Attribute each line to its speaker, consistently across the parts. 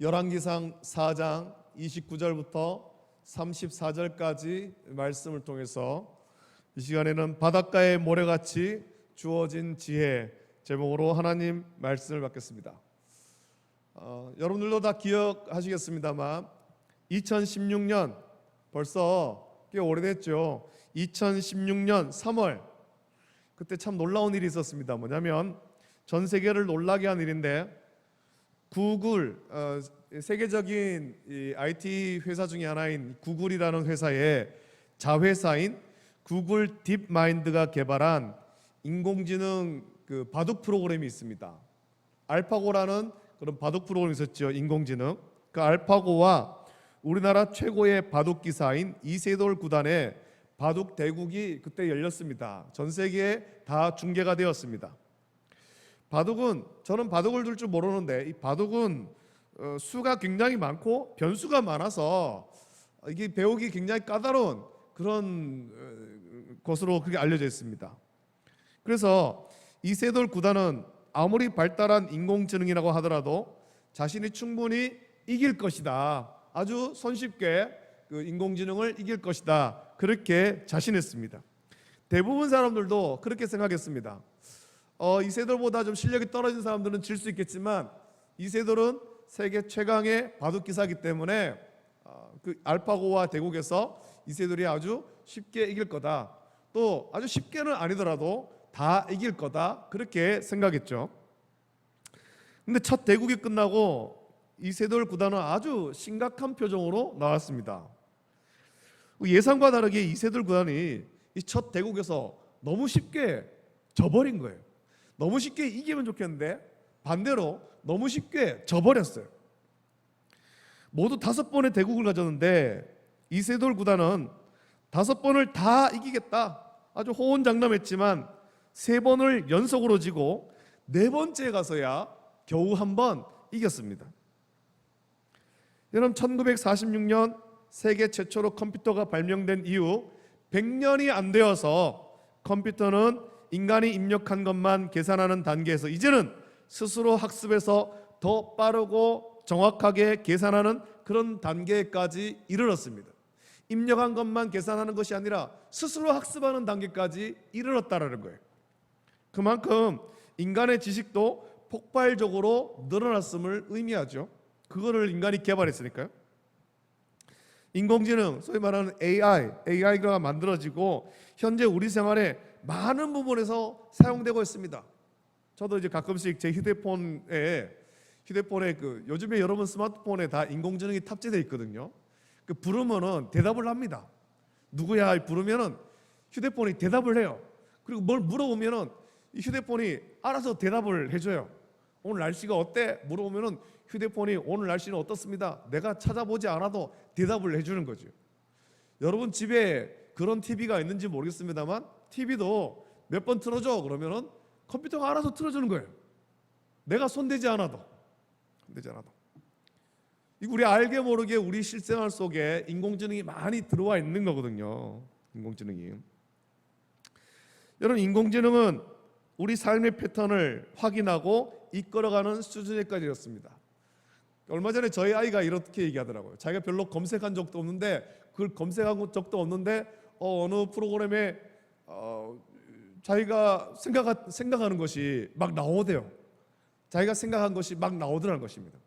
Speaker 1: 열왕기상 4장 29절부터 34절까지 말씀을 통해서 이 시간에는 바닷가의 모래같이 주어진 지혜 제목으로 하나님 말씀을 받겠습니다. 어, 여러분들도 다 기억하시겠습니다만 2016년 벌써 꽤 오래됐죠. 2016년 3월 그때 참 놀라운 일이 있었습니다. 뭐냐면 전 세계를 놀라게 한 일인데 구글 어, 세계적인 이 IT 회사 중에 하나인 구글이라는 회사의 자회사인 구글 딥마인드가 개발한 인공지능 그 바둑 프로그램이 있습니다. 알파고라는 그런 바둑 프로그램이 있었죠. 인공지능. 그 알파고와 우리나라 최고의 바둑 기사인 이세돌 구단의 바둑 대국이 그때 열렸습니다. 전 세계에 다 중계가 되었습니다. 바둑은 저는 바둑을 둘 줄 모르는데 이 바둑은 어, 수가 굉장히 많고 변수가 많아서 이게 배우기 굉장히 까다로운 그런 어, 것으로 그게 알려져 있습니다. 그래서 이세돌 구단은 아무리 발달한 인공지능이라고 하더라도 자신이 충분히 이길 것이다. 아주 손쉽게 그 인공지능을 이길 것이다. 그렇게 자신했습니다. 대부분 사람들도 그렇게 생각했습니다. 어, 이세돌보다 좀 실력이 떨어진 사람들은 질 수 있겠지만 이세돌은 세계 최강의 바둑 기사기 때문에 어, 그 알파고와 대국에서 이세돌이 아주 쉽게 이길 거다. 또 아주 쉽게는 아니더라도 다 이길 거다. 그렇게 생각했죠. 근데 첫 대국이 끝나고 이세돌 구단은 아주 심각한 표정으로 나왔습니다. 예상과 다르게 이세돌 구단이 이 첫 대국에서 너무 쉽게 져버린 거예요. 너무 쉽게 이기면 좋겠는데 반대로 너무 쉽게 져버렸어요. 모두 다섯 번의 대국을 가졌는데 이세돌 구단은 다섯 번을 다 이기겠다. 아주 호언장담했지만 세 번을 연속으로 지고 네 번째 가서야 겨우 한 번 이겼습니다. 여러분 1946년 세계 최초로 컴퓨터가 발명된 이후 100년이 안 되어서 컴퓨터는 인간이 입력한 것만 계산하는 단계에서 이제는 스스로 학습해서 더 빠르고 정확하게 계산하는 그런 단계까지 이르렀습니다. 입력한 것만 계산하는 것이 아니라 스스로 학습하는 단계까지 이르렀다라는 거예요. 그만큼 인간의 지식도 폭발적으로 늘어났음을 의미하죠. 그거를 인간이 개발했으니까요. 인공지능, 소위 말하는 AI, AI가 만들어지고 현재 우리 생활에 많은 부분에서 사용되고 있습니다. 저도 이제 가끔씩 제 휴대폰에 휴대폰에 그 요즘에 여러분 스마트폰에 다 인공지능이 탑재되어 있거든요. 그 부르면은 대답을 합니다. 누구야 부르면은 휴대폰이 대답을 해요. 그리고 뭘 물어보면은 이 휴대폰이 알아서 대답을 해줘요. 오늘 날씨가 어때? 물어보면은 휴대폰이 오늘 날씨는 어떻습니다. 내가 찾아보지 않아도 대답을 해주는 거죠. 여러분 집에 그런 TV가 있는지 모르겠습니다만 TV도 몇 번 틀어줘 그러면은 컴퓨터가 알아서 틀어주는 거예요. 내가 손대지 않아도 손대지 않아도. 우리 알게 모르게 우리 실생활 속에 인공지능이 많이 들어와 있는 거거든요. 인공지능이. 여러분 인공지능은 우리 삶의 패턴을 확인하고 이끌어가는 수준에까지 이렇습니다. 얼마 전에 저희 아이가 이렇게 얘기하더라고요. 자기가 별로 검색한 적도 없는데 그걸 검색한 적도 없는데 어, 느 프로그램에 어, 자기가 생각 생각하는 것이 막 나오대요. 자기가 생각한 것이 막 나오더라는 것입니다.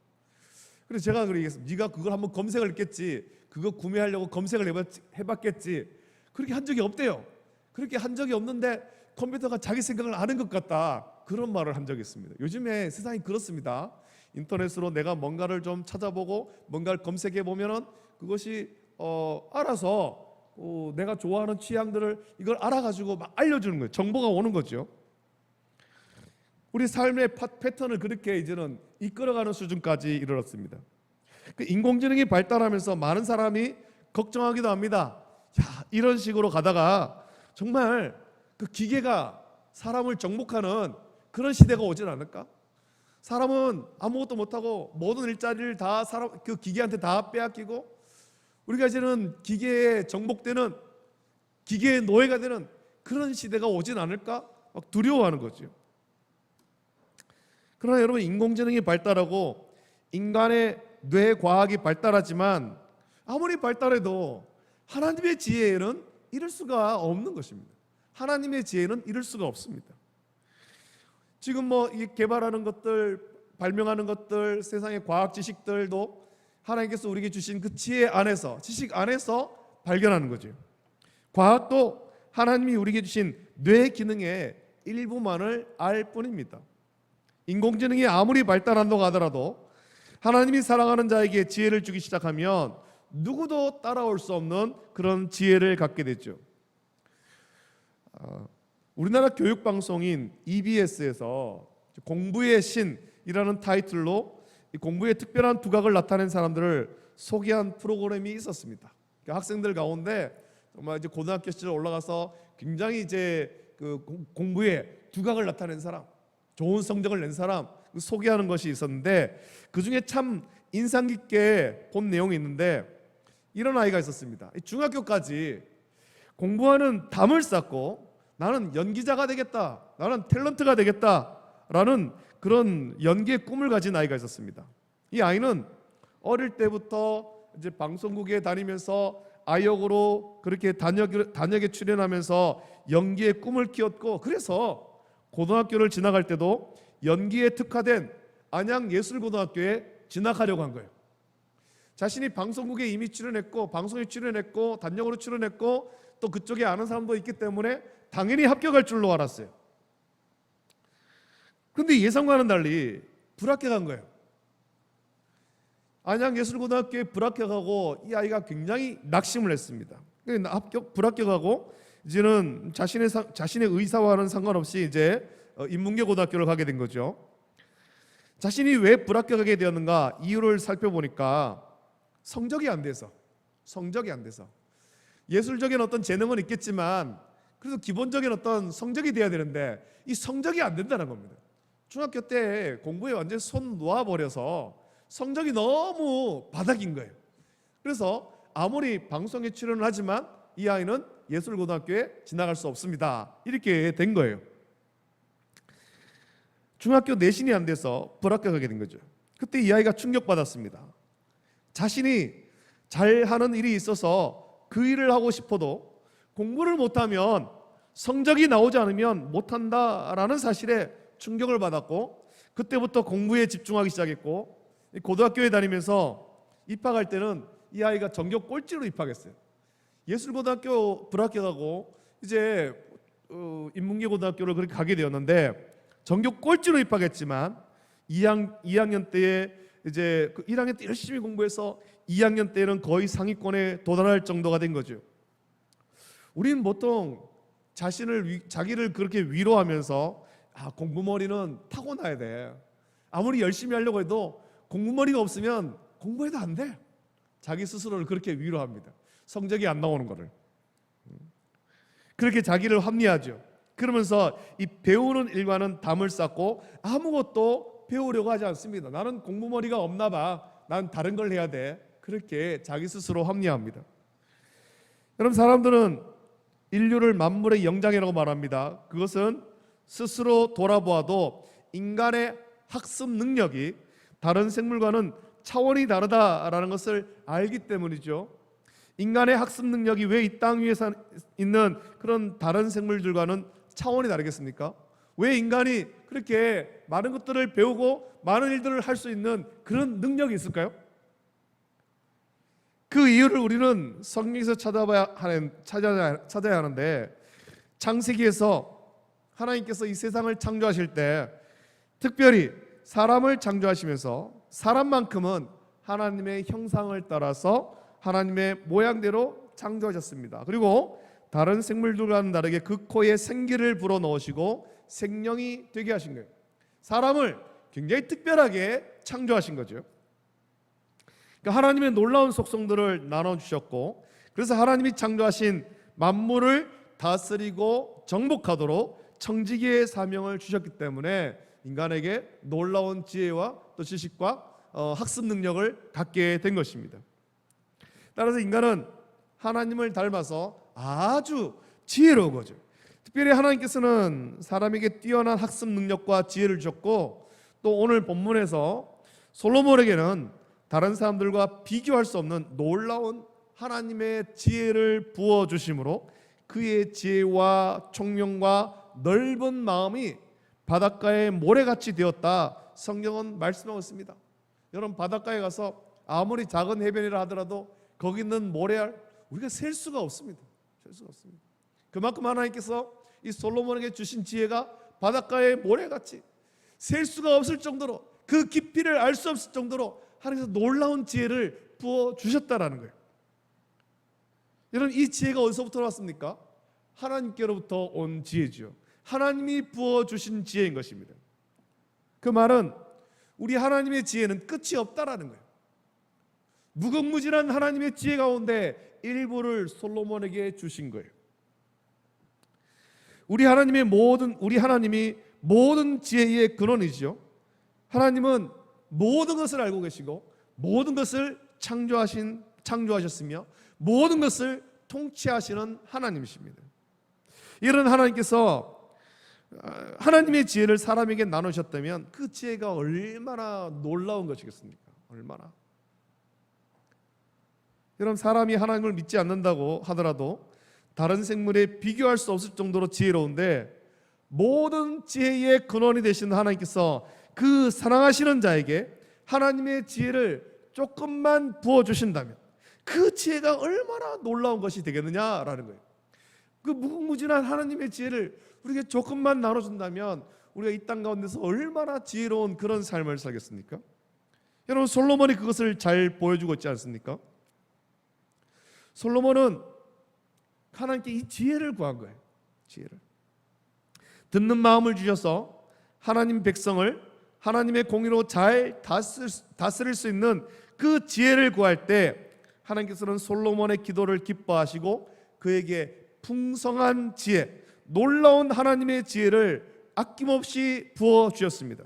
Speaker 1: 그래서 제가 그러겠습니다. 네가 그걸 한번 검색을 했겠지. 그거 구매하려고 검색을 해봤, 해봤겠지. 그렇게 한 적이 없대요. 그렇게 한 적이 없는데 컴퓨터가 자기 생각을 아는 것 같다. 그런 말을 한 적이 있습니다. 요즘에 세상이 그렇습니다. 인터넷으로 내가 뭔가를 좀 찾아보고 뭔가를 검색해 보면은 그것이 어, 알아서 어, 내가 좋아하는 취향들을 이걸 알아가지고 막 알려주는 거예요. 정보가 오는 거죠. 우리 삶의 파- 패턴을 그렇게 이제는 이끌어가는 수준까지 이르렀습니다. 그 인공지능이 발달하면서 많은 사람이 걱정하기도 합니다. 야, 이런 식으로 가다가 정말 그 기계가 사람을 정복하는 그런 시대가 오진 않을까? 사람은 아무것도 못하고 모든 일자리를 다 사람 그 기계한테 다 빼앗기고 우리가 이제는 기계에 정복되는 기계의 노예가 되는 그런 시대가 오진 않을까? 막 두려워하는 거죠. 그러나 여러분 인공지능이 발달하고 인간의 뇌 과학이 발달하지만 아무리 발달해도 하나님의 지혜에는 이를 수가 없는 것입니다. 하나님의 지혜는 이룰 수가 없습니다. 지금 뭐이 개발하는 것들, 발명하는 것들, 세상의 과학 지식들도 하나님께서 우리에게 주신 그 지혜 안에서, 지식 안에서 발견하는 거죠. 과학도 하나님이 우리에게 주신 뇌 기능의 일부만을 알 뿐입니다. 인공지능이 아무리 발달한다고 하더라도 하나님이 사랑하는 자에게 지혜를 주기 시작하면 누구도 따라올 수 없는 그런 지혜를 갖게 되죠. 어, 우리나라 교육 방송인 EBS에서 공부의 신이라는 타이틀로 이 공부의 특별한 두각을 나타낸 사람들을 소개한 프로그램이 있었습니다. 그러니까 학생들 가운데 정말 이제 고등학교 시절 올라가서 굉장히 이제 그 공- 공부에 두각을 나타낸 사람, 좋은 성적을 낸 사람 그 소개하는 것이 있었는데 그 중에 참 인상 깊게 본 내용이 있는데 이런 아이가 있었습니다. 이 중학교까지 공부하는 담을 쌓고 나는 연기자가 되겠다. 나는 탤런트가 되겠다라는 그런 연기의 꿈을 가진 아이가 있었습니다. 이 아이는 어릴 때부터 이제 방송국에 다니면서 아역으로 그렇게 단역, 단역에 출연하면서 연기의 꿈을 키웠고 그래서 고등학교를 지나갈 때도 연기에 특화된 안양예술고등학교에 진학하려고 한 거예요. 자신이 방송국에 이미 출연했고 방송에 출연했고 단역으로 출연했고 또 그쪽에 아는 사람도 있기 때문에 당연히 합격할 줄로 알았어요. 그런데 예상과는 달리 불합격 한 거예요. 안양예술고등학교에 불합격하고 이 아이가 굉장히 낙심을 했습니다. 그러니까 합격 불합격하고 이제는 자신의 상- 자신의 의사와는 상관없이 이제 어, 인문계 고등학교를 가게 된 거죠. 자신이 왜 불합격하게 되었는가 이유를 살펴보니까 성적이 안 돼서 성적이 안 돼서 예술적인 어떤 재능은 있겠지만 그래도 기본적인 어떤 성적이 돼야 되는데 이 성적이 안 된다는 겁니다. 중학교 때 공부에 완전 손 놓아 버려서 성적이 너무 바닥인 거예요. 그래서 아무리 방송에 출연을 하지만 이 아이는 예술고등학교에 지나갈 수 없습니다. 이렇게 된 거예요. 중학교 내신이 안 돼서 불합격하게 된 거죠. 그때 이 아이가 충격받았습니다. 자신이 잘하는 일이 있어서 그 일을 하고 싶어도 공부를 못하면 성적이 나오지 않으면 못한다라는 사실에 충격을 받았고 그때부터 공부에 집중하기 시작했고 이 고등학교에 다니면서 입학할 때는 이 아이가 전교 꼴찌로 입학했어요. 예술고등학교 불합격하고 이제 어, 인문계 고등학교를 그렇게 가게 되었는데 전교 꼴찌로 입학했지만 2학, 2학년 때에 이제 그 1학년 때 열심히 공부해서 2학년 때는 거의 상위권에 도달할 정도가 된 거죠. 우리는 보통 자신을 위- 자기를 그렇게 위로하면서 아 공부머리는 타고나야 돼. 아무리 열심히 하려고 해도 공부머리가 없으면 공부해도 안 돼. 자기 스스로를 그렇게 위로합니다. 성적이 안 나오는 거를. 음. 그렇게 자기를 합리하죠. 그러면서 이 배우는 일과는 담을 쌓고 아무것도 배우려고 하지 않습니다. 나는 공부머리가 없나 봐. 난 다른 걸 해야 돼. 그렇게 자기 스스로 합리합니다. 여러분 사람들은 인류를 만물의 영장이라고 말합니다. 그것은 스스로 돌아보아도 인간의 학습 능력이 다른 생물과는 차원이 다르다라는 것을 알기 때문이죠. 인간의 학습 능력이 왜 이 땅 위에 사- 있는 그런 다른 생물들과는 차원이 다르겠습니까? 왜 인간이 그렇게 많은 것들을 배우고 많은 일들을 할 수 있는 그런 능력이 있을까요? 그 이유를 우리는 성경에서 찾아봐야 하는 찾아야, 찾아야 하는데 창세기에서 하나님께서 이 세상을 창조하실 때 특별히 사람을 창조하시면서 사람만큼은 하나님의 형상을 따라서 하나님의 모양대로 창조하셨습니다. 그리고 다른 생물들과는 다르게 그 코에 생기를 불어 넣으시고 생명이 되게 하신 거예요. 사람을 굉장히 특별하게 창조하신 거죠. 그러니까 하나님의 놀라운 속성들을 나눠 주셨고 그래서 하나님이 창조하신 만물을 다스리고 정복하도록 청지기의 사명을 주셨기 때문에 인간에게 놀라운 지혜와 또 지식과 어, 학습 능력을 갖게 된 것입니다. 따라서 인간은 하나님을 닮아서 아주 지혜로운 거죠. 특별히 하나님께서는 사람에게 뛰어난 학습 능력과 지혜를 주셨고 또 오늘 본문에서 솔로몬에게는 다른 사람들과 비교할 수 없는 놀라운 하나님의 지혜를 부어 주심으로 그의 지혜와 총명과 넓은 마음이 바닷가의 모래같이 되었다. 성경은 말씀하고 있습니다. 여러분 바닷가에 가서 아무리 작은 해변이라 하더라도 거기 있는 모래알 우리가 셀 수가 없습니다. 셀 수가 없습니다. 그만큼 하나님께서 이 솔로몬에게 주신 지혜가 바닷가의 모래같이 셀 수가 없을 정도로 그 깊이를 알 수 없을 정도로 하나님께서 놀라운 지혜를 부어 주셨다라는 거예요. 여러분 이 지혜가 어디서부터 왔습니까? 하나님께로부터 온 지혜죠. 하나님이 부어 주신 지혜인 것입니다. 그 말은 우리 하나님의 지혜는 끝이 없다라는 거예요. 무궁무진한 하나님의 지혜 가운데 일부를 솔로몬에게 주신 거예요. 우리 하나님의 모든 우리 하나님이 모든 지혜의 근원이죠. 하나님은 모든 것을 알고 계시고 모든 것을 창조하신 창조하셨으며 모든 것을 통치하시는 하나님이십니다. 이런 하나님께서 아, 하나님의 지혜를 사람에게 나누셨다면 그 지혜가 얼마나 놀라운 것이겠습니까? 얼마나 여러분 사람이 하나님을 믿지 않는다고 하더라도 다른 생물에 비교할 수 없을 정도로 지혜로운데 모든 지혜의 근원이 되신 하나님께서 그 사랑하시는 자에게 하나님의 지혜를 조금만 부어 주신다면 그 지혜가 얼마나 놀라운 것이 되겠느냐라는 거예요. 그 무궁무진한 하나님의 지혜를 우리에게 조금만 나눠준다면 우리가 이 땅 가운데서 얼마나 지혜로운 그런 삶을 살겠습니까? 여러분 솔로몬이 그것을 잘 보여주고 있지 않습니까? 솔로몬은 하나님께 이 지혜를 구한 거예요. 지혜를 듣는 마음을 주셔서 하나님 백성을 하나님의 공의로 잘 다스릴, 다스릴 수 있는 그 지혜를 구할 때 하나님께서는 솔로몬의 기도를 기뻐하시고 그에게 풍성한 지혜, 놀라운 하나님의 지혜를 아낌없이 부어 주셨습니다.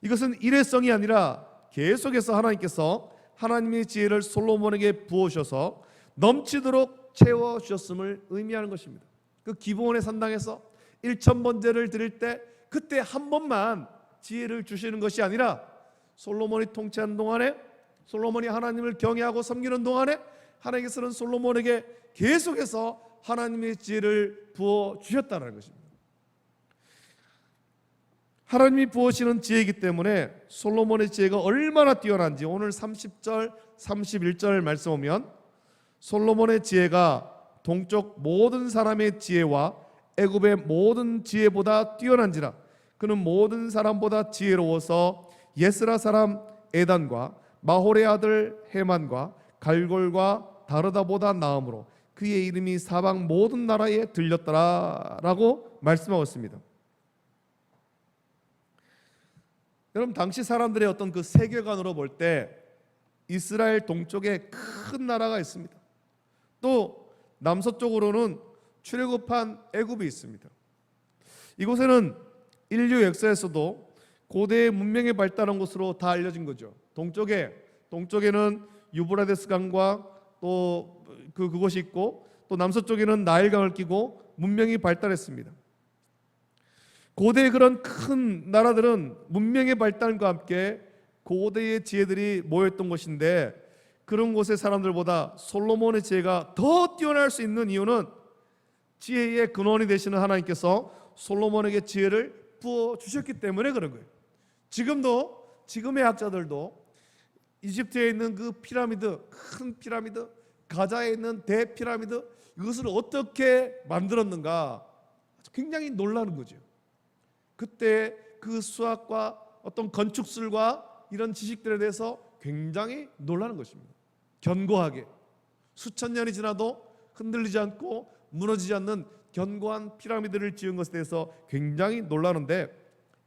Speaker 1: 이것은 일회성이 아니라 계속해서 하나님께서 하나님의 지혜를 솔로몬에게 부어 주셔서 넘치도록 채워 주셨음을 의미하는 것입니다. 그 기본의 산당에서 1천 번제를 드릴 때 그때 한 번만 지혜를 주시는 것이 아니라 솔로몬이 통치하는 동안에 솔로몬이 하나님을 경외하고 섬기는 동안에 하나님께서는 솔로몬에게 계속해서 하나님의 지혜를 부어 주셨다는 것입니다. 하나님이 부어시는 지혜이기 때문에 솔로몬의 지혜가 얼마나 뛰어난지 오늘 30절, 31절 말씀 오면 솔로몬의 지혜가 동쪽 모든 사람의 지혜와 애굽의 모든 지혜보다 뛰어난지라 그는 모든 사람보다 지혜로워서 예스라 사람 에단과 마홀의 아들 헤만과 갈골과 다르다보다 나음으로 그의 이름이 사방 모든 나라에 들렸더라라고 말씀하고 있습니다. 여러분 당시 사람들의 어떤 그 세계관으로 볼 때 이스라엘 동쪽에 큰 나라가 있습니다. 또 남서쪽으로는 출애굽한 애굽이 있습니다. 이곳에는 인류 역사에서도 고대의 문명이 발달한 곳으로 다 알려진 거죠. 동쪽에 동쪽에는 유브라데스 강과 또 그 그곳이 있고 또 남서쪽에는 나일강을 끼고 문명이 발달했습니다. 고대의 그런 큰 나라들은 문명의 발달과 함께 고대의 지혜들이 모였던 곳인데 그런 곳의 사람들보다 솔로몬의 지혜가 더 뛰어날 수 있는 이유는 지혜의 근원이 되시는 하나님께서 솔로몬에게 지혜를 부어 주셨기 때문에 그런 거예요. 지금도 지금의 학자들도 이집트에 있는 그 피라미드 큰 피라미드 가자에 있는 대피라미드 이것을 어떻게 만들었는가 굉장히 놀라는 거죠. 그때 그 수학과 어떤 건축술과 이런 지식들에 대해서 굉장히 놀라는 것입니다. 견고하게 수천 년이 지나도 흔들리지 않고 무너지지 않는 견고한 피라미드를 지은 것에 대해서 굉장히 놀라는데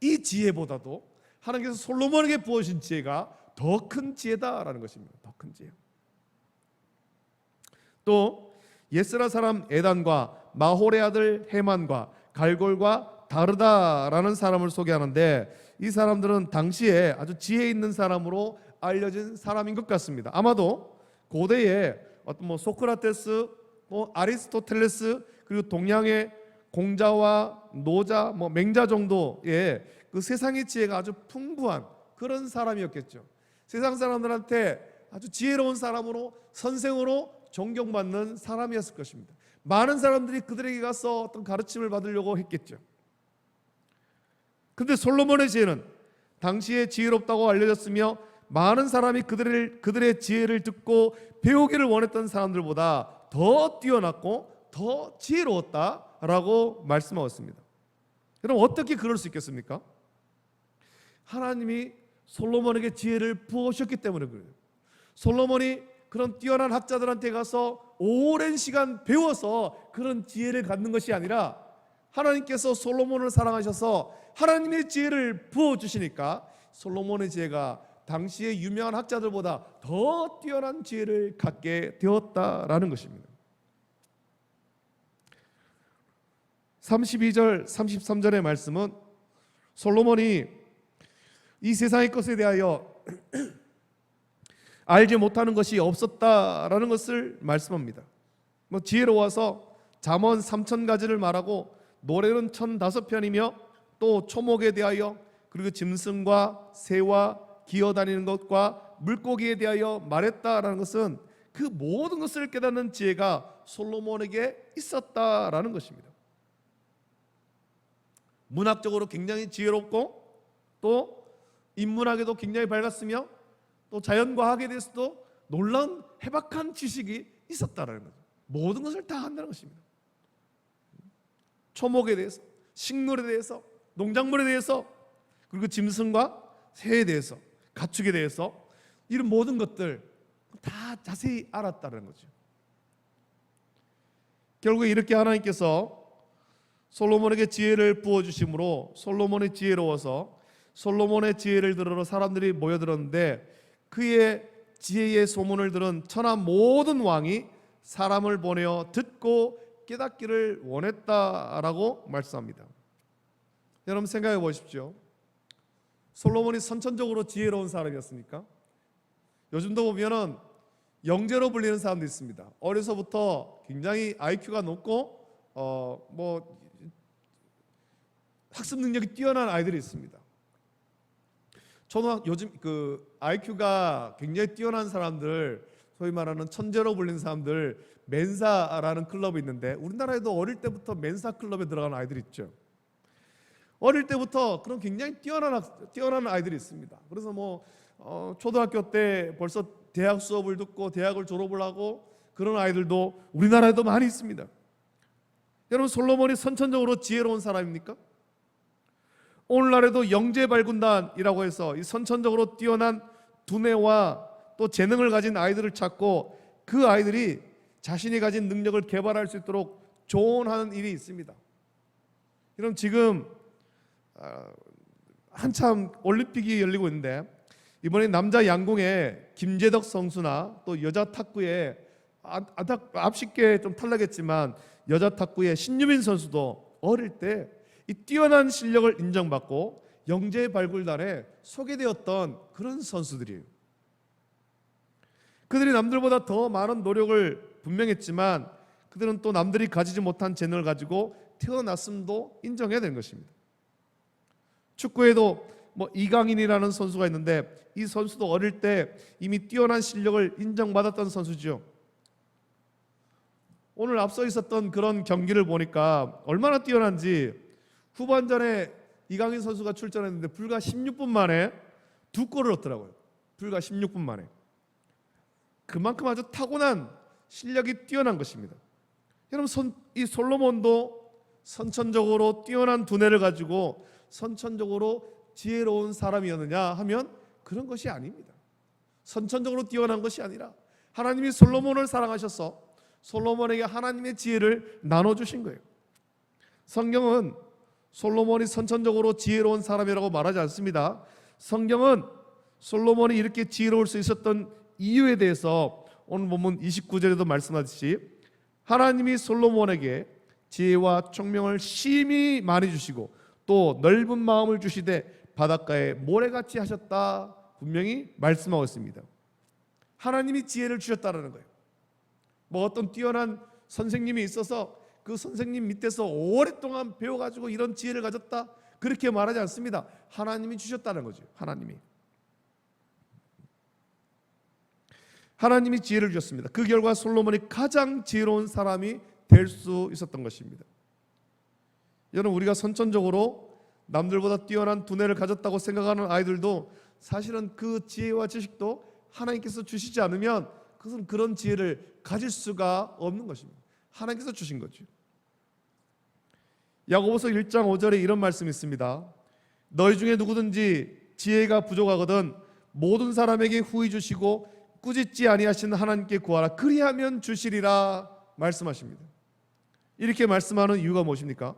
Speaker 1: 이 지혜보다도 하나님께서 솔로몬에게 부어신 지혜가 더 큰 지혜다라는 것입니다. 더 큰 지혜. 또 예스라 사람 에단과 마홀의 아들 헤만과 갈골과 다르다라는 사람을 소개하는데 이 사람들은 당시에 아주 지혜 있는 사람으로 알려진 사람인 것 같습니다. 아마도 고대에 어떤 뭐 소크라테스, 뭐 아리스토텔레스 그리고 동양의 공자와 노자, 뭐 맹자 정도의 그 세상의 지혜가 아주 풍부한 그런 사람이었겠죠. 세상 사람들한테 아주 지혜로운 사람으로 선생으로 존경받는 사람이었을 것입니다. 많은 사람들이 그들에게 가서 어떤 가르침을 받으려고 했겠죠. 근데 솔로몬의 지혜는 당시에 지혜롭다고 알려졌으며 많은 사람이 그들을 그들의 지혜를 듣고 배우기를 원했던 사람들보다 더 뛰어났고 더 지혜로웠다라고 말씀하셨습니다. 그럼 어떻게 그럴 수 있겠습니까? 하나님이 솔로몬에게 지혜를 부으셨기 때문에 그래요. 솔로몬이 그런 뛰어난 학자들한테 가서 오랜 시간 배워서 그런 지혜를 갖는 것이 아니라 하나님께서 솔로몬을 사랑하셔서 하나님의 지혜를 부어 주시니까 솔로몬의 지혜가 당시의 유명한 학자들보다 더 뛰어난 지혜를 갖게 되었다라는 것입니다. 32절 33절의 말씀은 솔로몬이 이 세상의 것에 대하여 알지 못하는 것이 없었다라는 것을 말씀합니다. 뭐 지혜로워서 잠언 3천 가지를 말하고 노래는 천 다섯 편이며 또 초목에 대하여 그리고 짐승과 새와 기어다니는 것과 물고기에 대하여 말했다라는 것은 그 모든 것을 깨닫는 지혜가 솔로몬에게 있었다라는 것입니다. 문학적으로 굉장히 지혜롭고 또 인문학에도 굉장히 밝았으며 또 자연과학에 대해서도 놀라운 해박한 지식이 있었다라는 거죠. 모든 것을 다 한다는 것입니다. 초목에 대해서, 식물에 대해서, 농작물에 대해서, 그리고 짐승과 새에 대해서, 가축에 대해서 이런 모든 것들 다 자세히 알았다는 거죠. 결국에 이렇게 하나님께서 솔로몬에게 지혜를 부어 주심으로 솔로몬이 지혜로워서 솔로몬의 지혜를 들으러 사람들이 모여들었는데 그의 지혜의 소문을 들은 천하 모든 왕이 사람을 보내어 듣고 깨닫기를 원했다라고 말씀합니다. 여러분 생각해 보십시오. 솔로몬이 선천적으로 지혜로운 사람이었습니까? 요즘도 보면은 영재로 불리는 사람도 있습니다. 어려서부터 굉장히 IQ가 높고 어 뭐 학습 능력이 뛰어난 아이들이 있습니다. 초등학 요즘 그 IQ가 굉장히 뛰어난 사람들 소위 말하는 천재로 불리는 사람들 멘사라는 클럽이 있는데 우리나라에도 어릴 때부터 멘사 클럽에 들어가는 아이들이 있죠. 어릴 때부터 그런 굉장히 뛰어난 학- 뛰어난 아이들이 있습니다. 그래서 뭐 어, 초등학교 때 벌써 대학 수업을 듣고 대학을 졸업을 하고 그런 아이들도 우리나라에도 많이 있습니다. 여러분 솔로몬이 선천적으로 지혜로운 사람입니까? 오늘날에도 영재 발군단이라고 해서 이 선천적으로 뛰어난 두뇌와 또 재능을 가진 아이들을 찾고 그 아이들이 자신이 가진 능력을 개발할 수 있도록 조언하는 일이 있습니다. 그럼 지금 아, 한참 올림픽이 열리고 있는데 이번에 남자 양궁에 김재덕 선수나 또 여자 탁구에 아- 앞쉽게 좀 탈락했지만 여자 탁구의 신유민 선수도 어릴 때 이 뛰어난 실력을 인정받고 영재 발굴단에 소개되었던 그런 선수들이에요. 그들이 남들보다 더 많은 노력을 분명했지만 그들은 또 남들이 가지지 못한 재능을 가지고 태어났음도 인정해야 되는 것입니다. 축구에도 뭐 이강인이라는 선수가 있는데 이 선수도 어릴 때 이미 뛰어난 실력을 인정받았던 선수죠. 오늘 앞서 있었던 그런 경기를 보니까 얼마나 뛰어난지 후반전에 이강인 선수가 출전했는데 불과 16분 만에 두 골을 넣었더라고요. 불과 16분 만에. 그만큼 아주 타고난 실력이 뛰어난 것입니다. 여러분 선, 이 솔로몬도 선천적으로 뛰어난 두뇌를 가지고 선천적으로 지혜로운 사람이었느냐 하면 그런 것이 아닙니다. 선천적으로 뛰어난 것이 아니라 하나님이 솔로몬을 사랑하셔서 솔로몬에게 하나님의 지혜를 나눠 주신 거예요. 성경은 솔로몬이 선천적으로 지혜로운 사람이라고 말하지 않습니다. 성경은 솔로몬이 이렇게 지혜로울 수 있었던 이유에 대해서 오늘 본문 29절에도 말씀하듯이 하나님이 솔로몬에게 지혜와 총명을 심히 많이 주시고 또 넓은 마음을 주시되 바닷가에 모래같이 하셨다 분명히 말씀하고 있습니다. 하나님이 지혜를 주셨다라는 거예요. 뭐 어떤 뛰어난 선생님이 있어서 그 선생님 밑에서 오랫동안 배워가지고 이런 지혜를 가졌다 그렇게 말하지 않습니다. 하나님이 주셨다는 거죠. 하나님이. 하나님이 지혜를 주셨습니다. 그 결과 솔로몬이 가장 지혜로운 사람이 될 수 있었던 것입니다. 여러분 우리가 선천적으로 남들보다 뛰어난 두뇌를 가졌다고 생각하는 아이들도 사실은 그 지혜와 지식도 하나님께서 주시지 않으면 그것은 그런 지혜를 가질 수가 없는 것입니다. 하나님께서 주신 거죠. 야고보서 1장 5절에 이런 말씀이 있습니다. 너희 중에 누구든지 지혜가 부족하거든 모든 사람에게 후히 주시고 꾸짖지 아니하시는 하나님께 구하라 그리하면 주시리라 말씀하십니다. 이렇게 말씀하는 이유가 무엇입니까?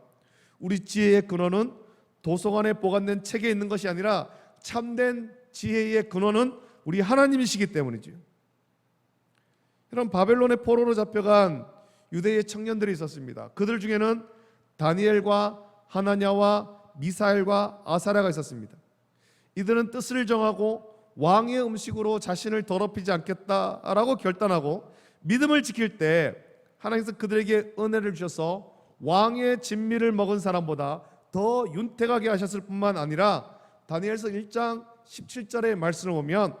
Speaker 1: 우리 지혜의 근원은 도서관에 보관된 책에 있는 것이 아니라 참된 지혜의 근원은 우리 하나님이시기 때문이지요. 여러분 바벨론의 포로로 잡혀간 유대의 청년들이 있었습니다. 그들 중에는 다니엘과 하나냐와 미사엘과 아사랴가 있었습니다. 이들은 뜻을 정하고 왕의 음식으로 자신을 더럽히지 않겠다라고 결단하고 믿음을 지킬 때 하나님께서 그들에게 은혜를 주셔서 왕의 진미를 먹은 사람보다 더 윤택하게 하셨을 뿐만 아니라 다니엘서 1장 17절의 말씀을 보면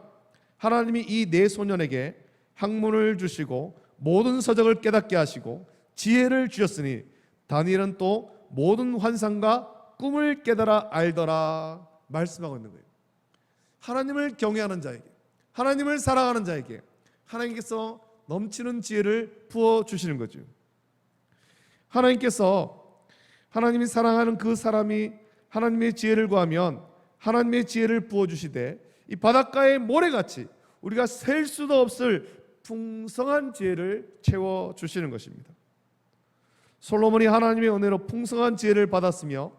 Speaker 1: 하나님이 이 네 소년에게 학문을 주시고 모든 서적을 깨닫게 하시고 지혜를 주셨으니 다니엘은 또 모든 환상과 꿈을 깨달아 알더라 말씀하고 있는 거예요. 하나님을 경외하는 자에게 하나님을 사랑하는 자에게 하나님께서 넘치는 지혜를 부어 주시는 거죠. 하나님께서 하나님이 사랑하는 그 사람이 하나님의 지혜를 구하면 하나님의 지혜를 부어 주시되 이 바닷가의 모래같이 우리가 셀 수도 없을 풍성한 지혜를 채워 주시는 것입니다. 솔로몬이 하나님의 은혜로 풍성한 지혜를 받았으며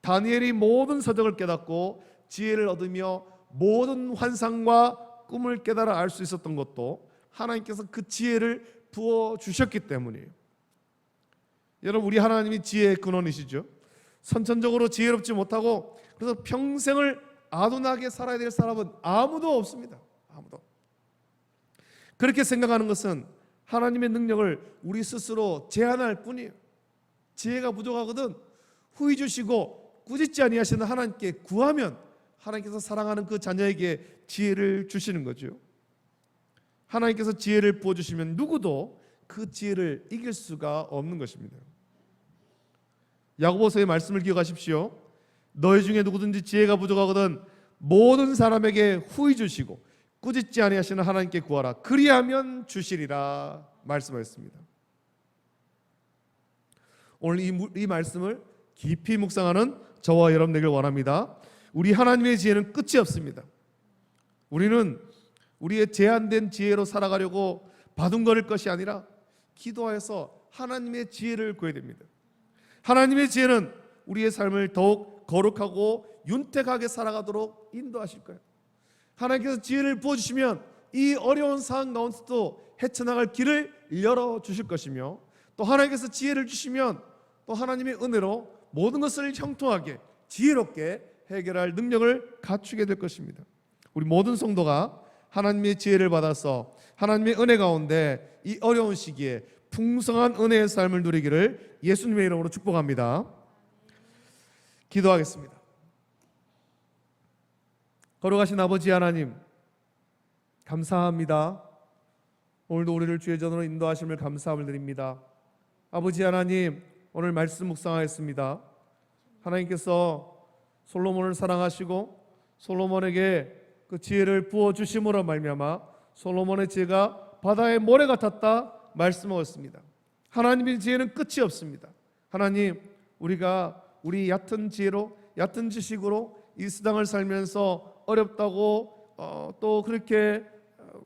Speaker 1: 다니엘이 모든 서적을 깨닫고 지혜를 얻으며 모든 환상과 꿈을 깨달아 알 수 있었던 것도 하나님께서 그 지혜를 부어 주셨기 때문이에요. 여러분 우리 하나님이 지혜의 근원이시죠. 선천적으로 지혜롭지 못하고 그래서 평생을 아둔하게 살아야 될 사람은 아무도 없습니다. 아무도. 그렇게 생각하는 것은 하나님의 능력을 우리 스스로 제한할 뿐이에요. 지혜가 부족하거든 후히 주시고 꾸짖지 아니하시는 하나님께 구하면 하나님께서 사랑하는 그 자녀에게 지혜를 주시는 거죠. 하나님께서 지혜를 부어 주시면 누구도 그 지혜를 이길 수가 없는 것입니다. 야고보서의 말씀을 기억하십시오. 너희 중에 누구든지 지혜가 부족하거든 모든 사람에게 후히 주시고 꾸짖지 아니하시는 하나님께 구하라. 그리하면 주시리라 말씀하셨습니다. 오늘 이, 무- 이 말씀을 깊이 묵상하는 저와 여러분 되길 원합니다. 우리 하나님의 지혜는 끝이 없습니다. 우리는 우리의 제한된 지혜로 살아가려고 바둥거릴 것이 아니라 기도하여서 하나님의 지혜를 구해야 됩니다. 하나님의 지혜는 우리의 삶을 더욱 거룩하고 윤택하게 살아가도록 인도하실 거예요. 하나님께서 지혜를 부어주시면 이 어려운 상황 가운데도 헤쳐나갈 길을 열어 주실 것이며 또 하나님께서 지혜를 주시면 또 하나님의 은혜로 모든 것을 형통하게 지혜롭게 해결할 능력을 갖추게 될 것입니다. 우리 모든 성도가 하나님의 지혜를 받아서 하나님의 은혜 가운데 이 어려운 시기에 풍성한 은혜의 삶을 누리기를 예수님의 이름으로 축복합니다. 기도하겠습니다. 걸어가신 아버지 하나님 감사합니다. 오늘도 우리를 주의 전으로 인도하심을 감사함을 드립니다. 아버지 하나님 오늘 말씀 묵상하였습니다. 하나님께서 솔로몬을 사랑하시고 솔로몬에게 그 지혜를 부어 주심으로 말미암아 솔로몬의 지혜가 바다의 모래 같았다 말씀하셨습니다. 하나님의 지혜는 끝이 없습니다. 하나님 우리가 우리 얕은 지혜로 얕은 지식으로 이 세상을 살면서 어렵다고 어, 또 그렇게 어,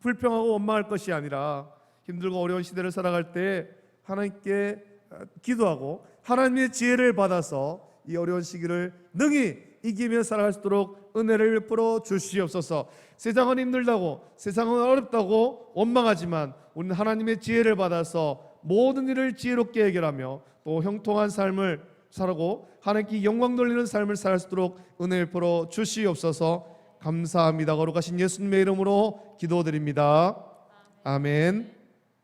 Speaker 1: 불평하고 원망할 것이 아니라 힘들고 어려운 시대를 살아갈 때 하나님께 어, 기도하고 하나님의 지혜를 받아서 이 어려운 시기를 능히 이기며 살아갈 수 있도록 은혜를 베풀어 주시옵소서. 세상은 힘들다고 세상은 어렵다고 원망하지만 우리는 하나님의 지혜를 받아서 모든 일을 지혜롭게 해결하며 또 형통한 삶을 살고 하나님께 영광 돌리는 삶을 살 수 있도록 은혜 베풀어 주시옵소서. 감사합니다. 거룩하신 예수님의 이름으로 기도드립니다. 아멘.